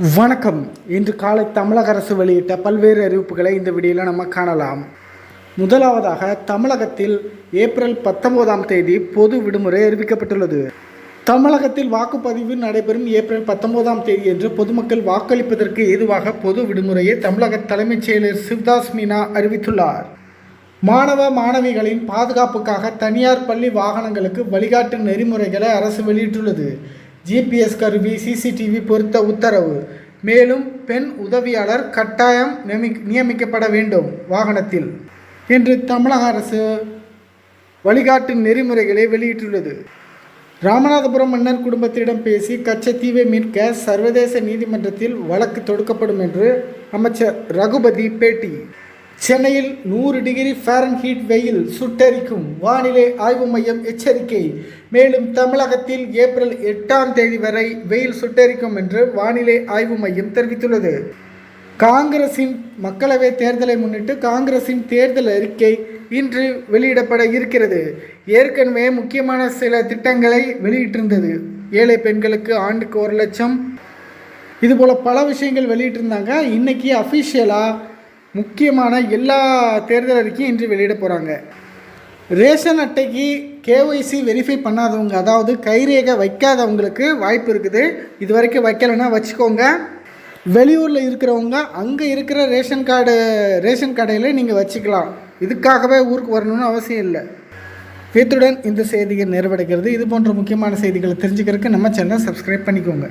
வணக்கம். இன்று காலை தமிழக அரசு வெளியிட்ட பல்வேறு அறிவிப்புகளை இந்த வீடியோவில் நம்ம காணலாம். முதலாவதாக தமிழகத்தில் ஏப்ரல் பத்தொன்பதாம் தேதி பொது விடுமுறை அறிவிக்கப்பட்டுள்ளது. தமிழகத்தில் வாக்குப்பதிவு நடைபெறும் ஏப்ரல் பத்தொன்பதாம் தேதி என்று பொதுமக்கள் வாக்களிப்பதற்கு ஏதுவாக பொது விடுமுறையை தமிழக தலைமைச் செயலர் சிவ்தாஸ் மீனா அறிவித்துள்ளார். மாணவ மாணவிகளின் பாதுகாப்புக்காக தனியார் பள்ளி வாகனங்களுக்கு வழிகாட்டு நெறிமுறைகளை அரசு வெளியிட்டுள்ளது. ஜிபிஎஸ் கருவி சிசிடிவி பொருத்த உத்தரவு. மேலும் பெண் உதவியாளர் கட்டாயம் நியமி நியமிக்கப்பட வேண்டும் வாகனத்தில். என்று தமிழக அரசு வழிகாட்டு நெறிமுறைகளை வெளியிட்டுள்ளது. ராமநாதபுரம் மன்னர் குடும்பத்திடம் பேசி கச்சத்தீவை மீட்க சர்வதேச நீதிமன்றத்தில் வழக்கு தொடுக்கப்படும் என்று அமைச்சர் ரகுபதி பேட்டி. சென்னையில் நூறு டிகிரி ஃபாரன்ஹீட் வெயில் சுட்டரிக்கும் வானிலை ஆய்வு மையம் எச்சரிக்கை. மேலும் தமிழகத்தில் ஏப்ரல் எட்டாம் தேதி வரை வெயில் சுட்டரிக்கும் என்று வானிலை ஆய்வு மையம் தெரிவித்துள்ளது. காங்கிரசின் மக்களவை தேர்தலை முன்னிட்டு காங்கிரசின் தேர்தல் அறிக்கை இன்று வெளியிடப்பட இருக்கிறது. ஏற்கனவே முக்கியமான சில திட்டங்களை வெளியிட்டிருந்தது. ஏழை பெண்களுக்கு ஆண்டுக்கு ஒரு லட்சம். இதுபோல் பல விஷயங்கள் வெளியிட்டிருந்தாங்க. இன்றைக்கி அஃபிஷியலாக முக்கியமான எல்லா தேர்தல் அறிக்கையும் இன்று வெளியிட போகிறாங்க ரேஷன் அட்டைக்கு கேஒய்சி வெரிஃபை பண்ணாதவங்க அதாவது கைரேகை வைக்காதவங்களுக்கு வாய்ப்பு இருக்குது. இது வரைக்கும் வைக்கலைன்னா வச்சுக்கோங்க. வெளியூரில் இருக்கிறவங்க அங்கே இருக்கிற ரேஷன் கார்டு ரேஷன் கடையில் நீங்கள் வச்சுக்கலாம். இதுக்காகவே ஊருக்கு வரணும்னு அவசியம் இல்லை. இத்துடன் இந்த செய்திகள் நிறைவடைகிறது. இது போன்ற முக்கியமான செய்திகளை தெரிஞ்சுக்கிறதுக்கு நம்ம சேனலை சப்ஸ்கிரைப் பண்ணிக்கோங்க.